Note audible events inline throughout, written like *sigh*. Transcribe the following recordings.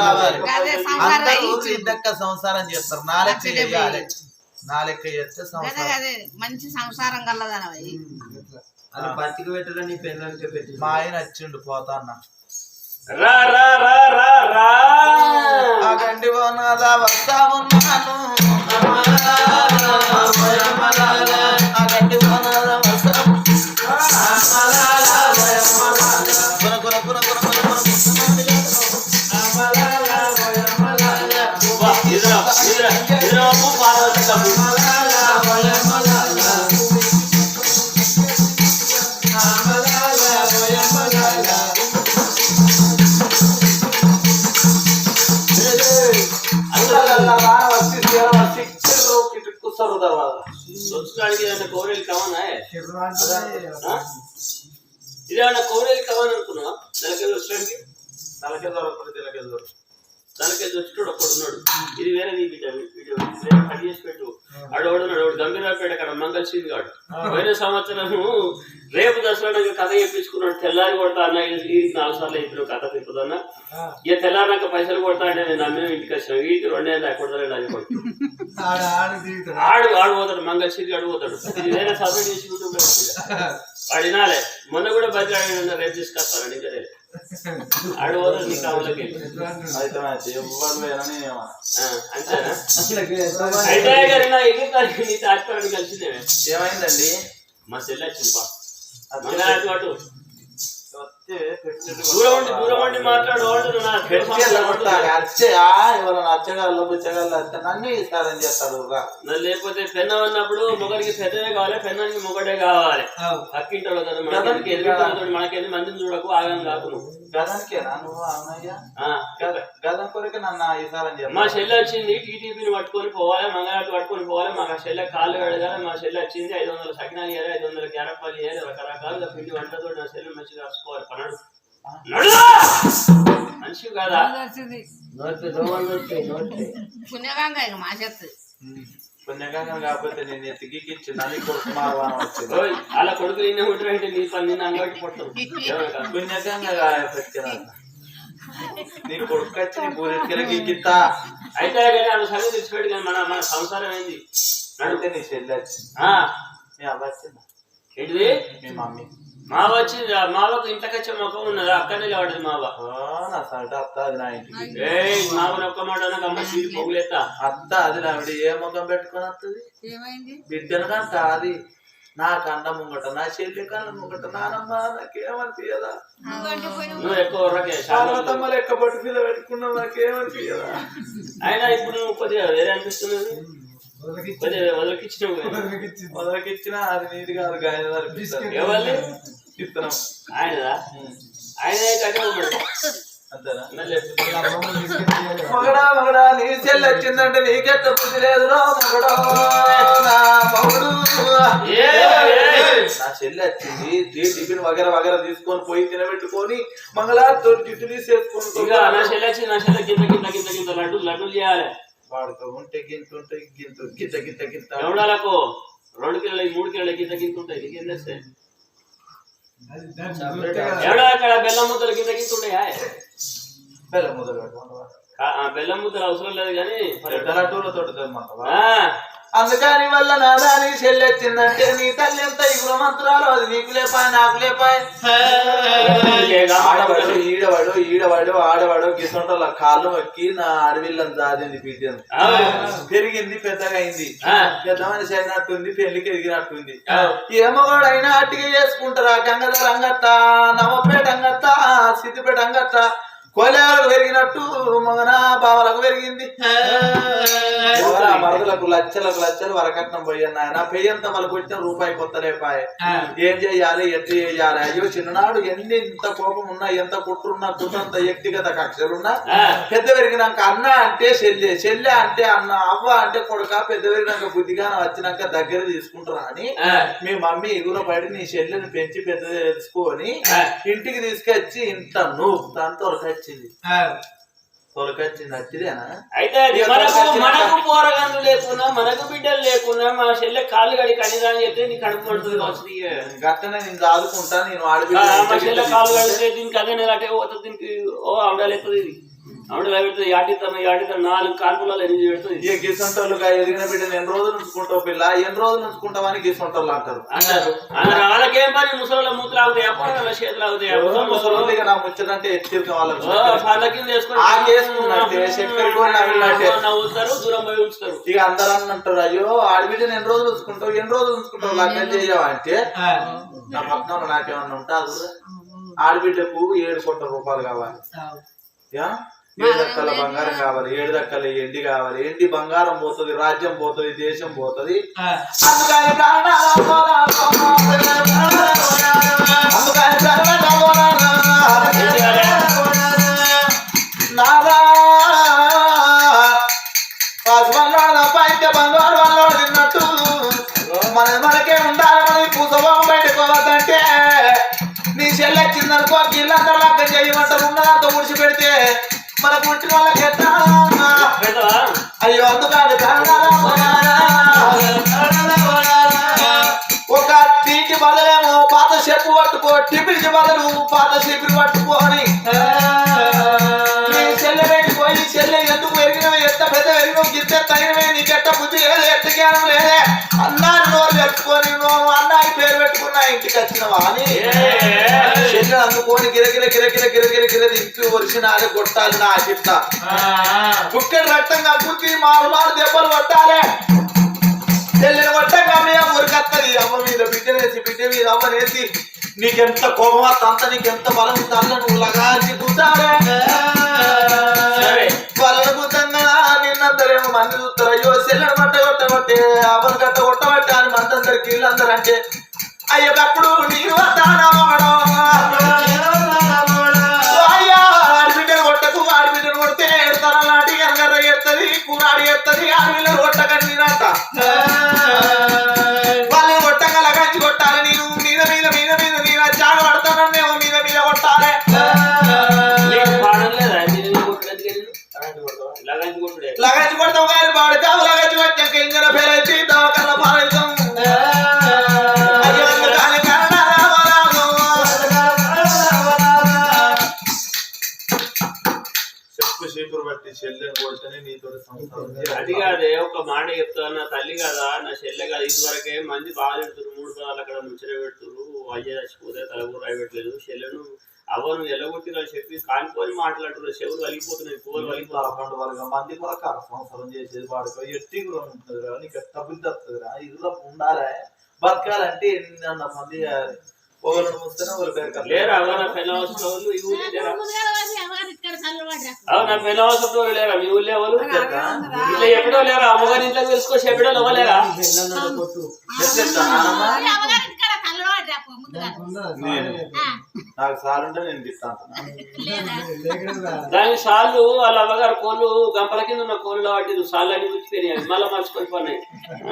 రావాలి. అందరూ. ఇంతక్క సంసారం చేస్తారు. నా లెక్క చేయాలి. నా లెక్క చేస్తే మంచి సంసారం కలదనవి అది పత్తికి పెట్టడం నీ పెళ్ళానికి పెట్టి మా ఆయన వచ్చిండు పోతా అన్న. రా రా రా రా రా. ఆ గండి పోనాదా వస్తా ఉన్నాను. ఆ గండి ఇదేమన్నా కోరేలు కావని సింగ్ గాడు పోయిన సంవత్సరము రేపు దసరా కథ చెప్పించుకున్నాడు తెల్లారి కొడతా అన్న ఇది నాలుగు సార్లు చెప్పిన కథ తిప్పుదన్న. ఇక తెల్లారినాక పైసలు కొడతా అంటే నేను నమ్మిన ఇంటికి వచ్చాను వీటికి రెండే కొడతాడు అది కొడుకు ఆడు ఆడు పోతాడు మంగళ సింగ్ ఆడు పోతాడు సపరేట్ చేసి యూట్యూబ్లో పెట్టుకుంటా. వాడు వినాలే *laughs* మొన్న కూడా బతిలాడి రేపు తీసుకొస్తాను ఇంకా ఏమైందండి? మా చెల్లి వచ్చింది పా. మాట్లాడు ఆ, ఎవరైనా నన్ను ఇస్తారని చేస్తారు రా. మరి లేకపోతే పెన్నం అన్నప్పుడు మొగడికి పెద్దదే కావాలి పెన్నానికి మొగడే కావాలి. పక్కింటోళ్ళు కదా మనకి ఎదురుతో మనకి మందిని చూడకు ఆగం కాకు గదానికేనా నువ్వు అవునయ్యా ఆ, గద- కొరకు నన్ను ఇస్తారని మా చెప్పారు చెల్లి వచ్చింది టీటీపీని పట్టుకొని పోవాలి మంగళారతి పట్టుకొని పోవాలి మాకు ఆ చెల్లె కాళ్ళు కడగాలి మా చెల్లి వచ్చింది ఐదు వందల సకినాలు ఇవ్వాలి ఐదు వందల క్యారప్పాలు ఇవ్వాలి రకరకాలుగా పిండి వంటతో నా చెల్లి మంచిగా రాసుకోవాలి! మనిషి కాదా? పుణ్యగంగా ఇక మా చెత్త. పుణ్యగంగం కాకపోతే నేను ఎత్తికి ఇచ్చి నన్ను కొడుకు మారవాణం వచ్చింది. అలా కొడుకు నిన్న ఉంటే నీ పని నిన్న ఎవరు కాదు. పుణ్యగంగా పెట్టిన నీ కొడుకు వచ్చి నీ బూరెట్కెళ్ళకి *laughs* గిత్తా అయితే కానీ ఆమె సంగతి తెచ్చిపెట్టి కానీ మన మన సంసారం ఏంది? అడిగితే నీ చెల్లి. వచ్చింది ఆ, మీ అవ్వ వచ్చిందా? ఏంటిది? మీ మమ్మీ. మావ వచ్చింది ఆ మావకు ఇంట్లోకి వచ్చే మొక్కం ఉన్నది అక్కడనే లేవడది మావ నా సట అత్త అది నా ఇంటికి. ఏయ్ మావని ఒక్క మాట అనక అమ్మ అత్త అది నా విడి ఏ ముఖం పెట్టుకొని వస్తుంది ఏమైంది? బిడ్డను కంట అది. నా కండ ముంగట నా చెల్లి కళ్ళ ముంగట నానమ్మ నాకేమనిపించదా నువ్వు ఎక్కువ లెక్క పట్టు పిల్ల పెట్టుకున్నావు నాకేమనిపించదా అయినా ఇప్పుడు నువ్వు కొద్దిగా వేరే అనిపిస్తున్నది? కదా. మొదలకిచ్చిన అది నీది కాదు గాయన ఆయన ఉన్నాడు మళ్ళీ మగడా మగడా నీ చెల్లి వచ్చిందంటే నీకెట్ట బుద్ధి లేదు రో మగడో? నా మగుడు. ఏ, ఏ. నా చెల్లి వచ్చింది టీ టిఫిన్ వగర వగర తీసుకొని పోయి తినబెట్టుకొని మంగళారతో జుట్టు ఇక నా చెల్లి వచ్చి నా చెల్లి గింత గింత గింత గింత లడ్డు లడ్డూలు చేయాలి. వాడుతూ ఉంటే గింత ఉంటే గింత గింత గింత గింత ఎవడాలకు? రెండు కిలోలు మూడు కిలోలు గింత గింత ఉంటాయి నీకేం తెస్తే అక్కడ బెల్లం ముద్దలు గింత గింత ఉంటాయా బెల్లం బెల్లం ముద్దలు అవసరం లేదు కానీ లడ్డూలతో తెమ్మంటావా? ఆ, అందుకని వల్ల నీ చెల్లి వచ్చిందంటే నీ తల్లి ఎంత ఇగురు మంత్రాలు? అది నీకు లేపాయి నాకు లేపాయి? ఆడవాడు ఈడవాడు ఈడవాడు ఆడవాడు గిసంటోళ్ళ కాళ్ళు ఎక్కి నా అడవిళ్ళని దాదింది పీటింది. పెరిగింది పెద్దగా అయింది. పెద్ద మనిషి అయినట్టుంది పెళ్ళికి ఎదిగినట్టుంది. ఆ. ఏమోడైనా అట్టిగా చేసుకుంటారా? గంగధర అంగత్త నవపేట అంగత్త సిద్దిపేట అంగత్త కోలేలకు పెరిగినట్టు మగన బావలకు పెరిగింది. మరదలకు లక్షలకు లక్షలు వరకట్నం పోయాను నాయన. పెయ్యంత మనకు వచ్చిన రూపాయి కొత్త లేపాయ ఏం చేయాలి ఎట్లా చేయాలి? అయ్యో చిన్ననాడు ఎన్ని ఇంత కోపం ఉన్నా ఎంత కుట్రున్నా కుట్రంత వ్యక్తిగత కక్షలున్నా. పెద్ద పెరిగినాక అన్న అంటే చెల్లె చెల్లె అంటే అన్న అవ్వ అంటే కొడుక పెద్ద పెరిగినాక బుద్ధిగాన వచ్చినాక దగ్గర తీసుకుంటారా అని. మీ మమ్మీ ఎగుర పడి నీ చెల్లెని పెంచి పెద్ద తెలుసుకొని. ఇంటికి తీసుకొచ్చి ఇంట నువ్వు దాని తొలకొచ్చింది. అచ్చిదేనా అయితే మనకు మనకు లేకున్నా మనకు బిడ్డలు లేకున్నా మా చెల్లె కాళ్ళు గడి కనీదాన్ని చెప్తే నీ కడుపు పడుతుంది కావచ్చు నీకే. గట్టనే నేను ఆదుకుంటా నేను ఆ, మా చెల్లె కాళ్ళు కడితే దీనికి అదే నెల అటే పోతుంది దీనికి ఓ అవడాలేస్తుంది ఇది. నాలుగు కాల్పులలో ఎనిమిది పెడుతుంది. ఇక గిసొంటోళ్ళుగా ఎదిగిన బిడ్డను ఎన్ని రోజులు ఉంచుకుంటావు పిల్ల? ఎన్ని రోజులు గిసొంటోళ్ళు అంటారు అంటారు. అన్నారు. వాళ్ళకేం పని? ముసలి మూతులు అవుతాయి అప్పుడు చేతులు అవుతాయి ముసలి నా ముచ్చటంటే ఎత్తిరిక వాళ్ళకి వాళ్ళ కింద. నవ్వుతారు దూరం పోయి ఉంచుతారు. ఇక అందరూ అంటారు అయ్యో ఆడబిడ్డను ఎన్ని రోజులు ఉంచుకుంటావు? ఎన్ని రోజులు ఉంచుకుంటావు? లగ్నం చేయవా అంటే నా పట్నంలో నాకేమన్నా ఉంటా ఆడబిడ్డకు ఏడు కోట్ల రూపాయలు కావాలి. యా? ఏడు దక్కల బంగారం కావాలి ఏడు దక్కల ఎండి కావాలి ఎండి బంగారం పోతుంది రాజ్యం పోతుంది దేశం పోతుంది అందుకని మన మనకే ఉండాలి మన పూసభావం పెట్టుకోవద్దంటే నీ చెల్లెచ్చిందనుకో గిల్లంతా లెక్క చేయమంటారు ఉన్నదంతా ఉడిచి పెడితే మన పుట్టిన వాళ్ళకి ఎట్లా అయ్యో అందుకని. ఒక టీకి బదులేమో పాత చెప్పు పట్టుకో టిఫిన్కి బదులు పాత చెప్పు పట్టుకొని పోయి చెల్లె ఎందుకు పెరిగినవి ఎంత పెద్ద పెరిగినవు గిత్తే తగినవే? నీకెట్ట బుద్ధి లేదు ఎట్ట జ్ఞానం లేదే? అన్నాని నోరు పెట్టుకొని నువ్వు పెట్టుకున్నా ఇంటికి వచ్చినవా అని? చెల్లె అందుకొని గిరగిర గిరగిర గిరగిర గిర ఇంటి ఒరిసినాలి కొట్టాలి నా చిట్ట కుక్కడి రక్తం కప్పుకి మారు మారు దెబ్బలు కొట్టాలి. చెల్లెని కొట్టగా మీ అమ్మ ఉరికత్తది. అమ్మ మీద బిడ్డనేసి బిడ్డ మీద అమ్మనేసి నీకెంత కోపం అంత నీకెంత బలం అన్న నువ్వు లగాచి కూతాడే కూతంగా నిన్నందరేమో మంది చూస్తారు. అయ్యో చెల్లెని పట్ట కొట్టబట్టే అవ్వని గట్ట కొట్టబట్టే అని మందందరికి వీళ్ళందరూ అంటే అయ్యకప్పుడు నీవు చచ్చిపోతే తలకు రాయబెట్టలేదు చెల్లెను అవను ఎల్లగొట్టిన చెప్పి కానుకొని మాట్లాడుతున్నారు. చెవులు వలిగిపోతున్నాయి పువ్వులు పదకొండు వరకు మంది కొరక సంవత్సరం చేసేది వాడుకో ఎట్టి కూడా ఉంటుంది రా నీకు రా ఇదిలో ఉండాలి. బతకాలంటే ఎన్ని వందల మంది ముస్తేనే ఒకరి పేరు. లేరా? నా లేరా? అవు నా వాళ్ళు లేరా? మీ ఊళ్ళో ఎవరు? ఇట్లా ఎప్పుడో లేరా? అమ్మగారి ఇంట్లో తెలుసుకో చెప్పడో ఇవ్వలేరా నేను. దాని సార్లు వాళ్ళ అమ్మగారు కోళ్ళు గంపల కింద ఉన్న కోళ్ళు వాటి సార్లు అన్ని గుచ్చిపోయినాయి మళ్ళీ మర్చుకొని పోయినాయి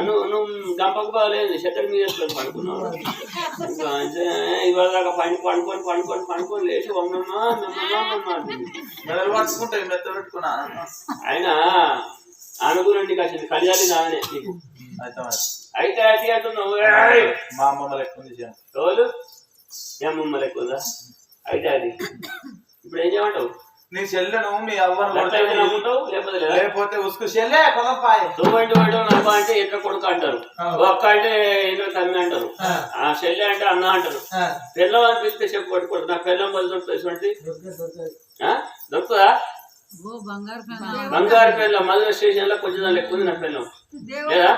నువ్వు నువ్వు గంపకు బాగలేదు చెత్తడి మీద వేసుకొని పడుకున్నావు? ఇవాళ దాకా పండు పండుకొని పండుకొని పండుకొని లేచి వమ్మమ్మా మేమమ్మా మెడలు పట్టుకుంటే మెత్త పెట్టుకున్నా. ఆయన అనుగుణండి కాసింది కళ్యాణి నానే నీకు అయితే అయితే అంటున్నావు! మా అమ్మమ్మ లెక్క ఉంది చేను. రోజు ఏమమ్మ లెక్కుందా అయితే అది. ఇప్పుడు ఏం చేయమంటావు? నీ చెల్లెను మీ అవ్వను లేకపోతే ఉసుకు. చెల్లె కొలపాయ తువ్వంటి వాడు నవ్వ అంటే ఇంద్ర కొడుకు అంటారు. ఒక్క అంటే ఇంద్ర తమ్మి అంటారు. ఆ. చెల్లె అంటే అన్న అంటారు. పిల్లం అని పిలిస్తే చెప్పు పట్టుకోడు నా పిల్లం బదులు దొరుకుతుంది? దొరుకుతుందా? బంగారు పిల్లం మధుర స్టేషన్లో కొంచెం దాని ఉంది నా పిల్లం లేదా?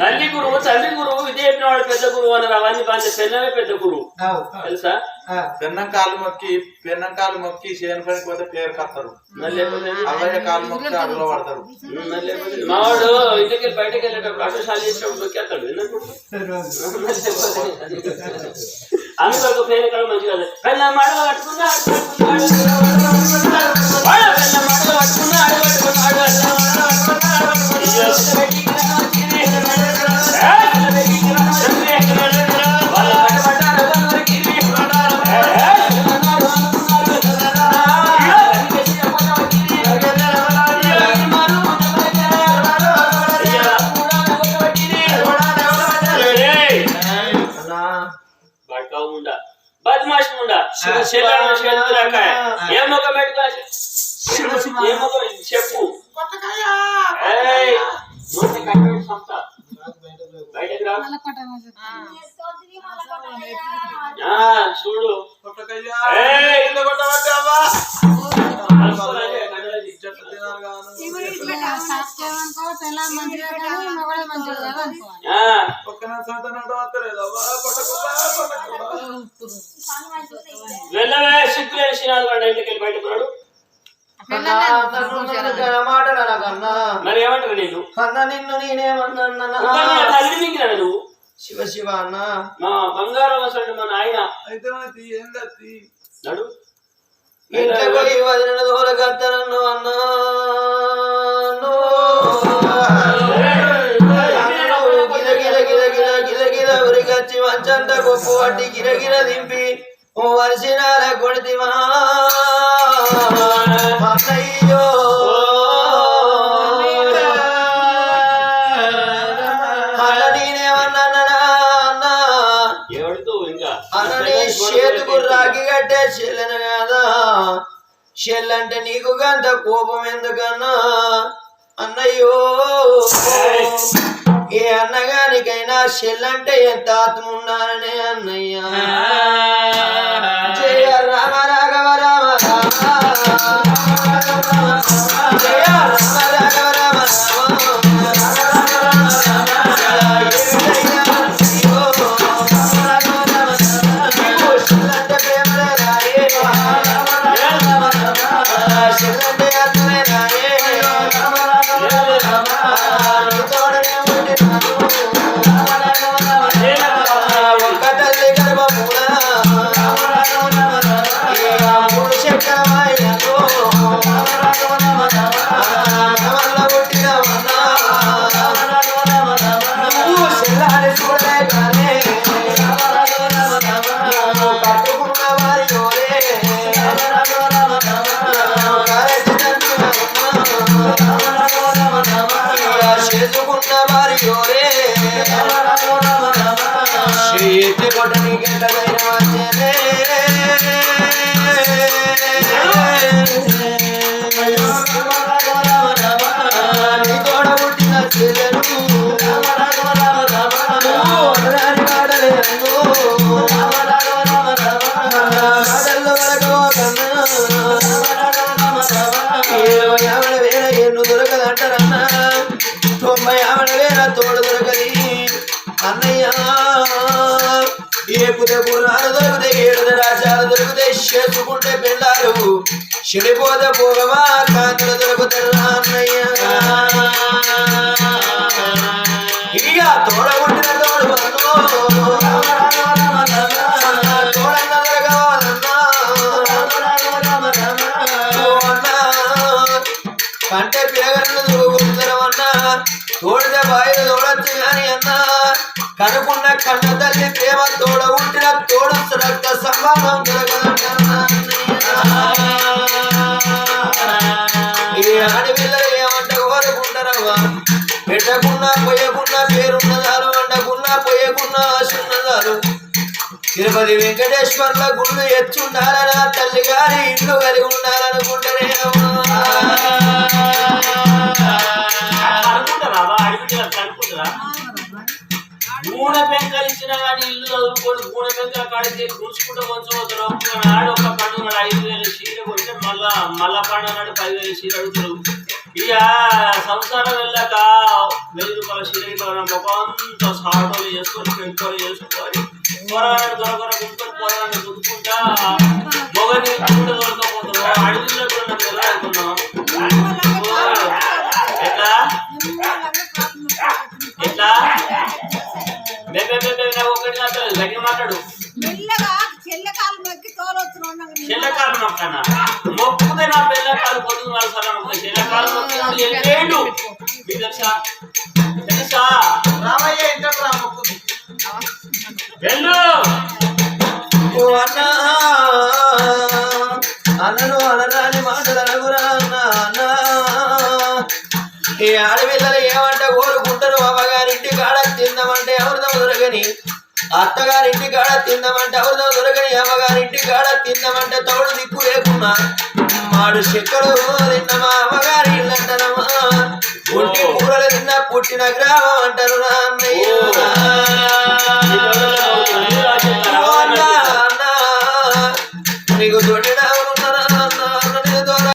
తల్లి గురువు తల్లి గురువు చెప్పినవాడు పెద్ద గురువు అన్నారు అవన్నీ బాగా పెద్ద గురువు. తెలుసా? పెన్నం కాలు మొక్కి పెన్నం కాలు మొక్కి చేను పనికి పోతే పేరు కత్తరు అవ్వయ్య కాలు మొక్కి అడుగులో పడతారు. మావాడు ఇంటికి బయటకు వెళ్ళేటప్పుడు అటోశాల చేసినప్పుడు అందులో ఒక పేరు మంచిగా. పెళ్ళ పట్టుకున్నా ఏ ముఖం పెట్టుకో శివ శివ ఏ ముఖం చెప్పు. చూడు. వెళ్ళవే. సిగ్గు వేసినాడు వాడు ఇంటికి వెళ్ళి బయటకు రాడు అన్నా, తను నన్ను మాట్లాడనకన్నా మరి ఏమంటారు నేను అన్న నిన్ను నేనేమన్నా తల్లి మింగినా నువ్వు? శివ శివ అన్న. మా బంగారం అసలు మన ఆయన. అయితే మరి ఏం కత్తి? నడు. ఇంట్లో పోయి వదిలిన దూరగత్తనన్ను అన్నా. గిల గిల గిల గిల గిల గిల ఉరికచ్చి మంచంత గొప్ప వాటి గిర గిర దింపి. ఓ వరిసినాల కొడితివా అనని. చేతుకు రాగి కట్టే చెల్లెను కదా? చెల్లంటే నీకు గంత కోపం ఎందుకన్నా? అన్నయ్యో ఏ అన్నగానికైనా చెల్లంటే ఎంత ఆత్మ ఉన్నారనే అన్నయ్య? కొట్టడానికి ఎంత ధైర్యం వచ్చేది. అన్నయ్య. ఏ కుదకు నాడు దొరికితే ఏడు రాజాలు దొరికితే చేసుకుంటే పెళ్ళారు చెడిపోతే పోగవా కాంతులు దొరుకుతారు అన్నయ్య. ఇక తోడ తోడు తోడితే బాయిలు తోడొచ్చు అని అన్నా. కనుకున్న కన్న తల్లి ప్రేమ తోడ ఉంటిన తోడొచ్చు రక్త సంబంధం దొరకదంటన్నా ఈ ఆడపిల్లలు ఏమంట కోరుకుంటారవ్వా పెట్టకున్నా పోయకున్నా పేరున్నదారు వండకున్నా పోయకున్నా ఆశున్నదారు తిరుపతి వెంకటేశ్వర్ల గుళ్ళు ఎచ్చుండాలనా తల్లి గారి ఇల్లు కలిగి ఉండాలనుకుంటారే నూనె పెంకలు ఇచ్చినా కానీ ఇల్లు చదువుకోడు నూనె పెంకల కాడికి కూర్చుకుంటూ కొంచెం ఒక్క నాడు ఒక పండుగ నాడు ఐదు వేలు చీర కొంటే మళ్ళా మళ్ళా పండుగ నాడు పదివేలు చీర అడుగుతారు. ఇక సంసారం వెళ్ళాక వెయ్యి రూపాయల చీర ఇవ్వాలి ముఖంతా సాటోలు చేసుకొని పెంకోలు చేసుకొని పొరగాడు దొరకర గుంటుకొని పొరగాడు గుంటుకుంటా మొగని కూడా దొరకపోతారు అడవిలో కూడా ఎట్లా? ఒకటి మాట్లాడు. గట్టి మాట్లాడు మెల్లగా చెల్లెకాలు మొక్కి తోలొచ్చు చెల్లకాలు మొక్కన మొక్కుతే నా పిల్లకాలు పొద్దున్న వాళ్ళు సరే మొక్కుతాయి చెల్లకాలు మొక్కినప్పుడు వెళ్ళేడు మీకు తెలుసా? తెలుసా? రామయ్య ఇంటకు రా మొక్కుది వెళ్ళు. ఓ అన్నా అన్నను అనరాని మాటలు అనగురా అన్నా అన్నా. ఈ ఆడపిల్లలు ఏమంట కోరుకుంటారు అమ్మగారింటి కాడ తిందామంటే ఎవరిదో దొరకని అత్తగారింటి కాడ తిందమంటే ఎవరిదో దొరకని అమ్మగారింటి కాడ తిందమంటే తోడు దిక్కు లేకున్నా మాడు చెక్కడు తిన్నమా అమ్మగారి ఇల్లంటే అంటారమ్మా కూరలు తిన్న పుట్టిన గ్రామం అంటారు నీకు దొడ్డినా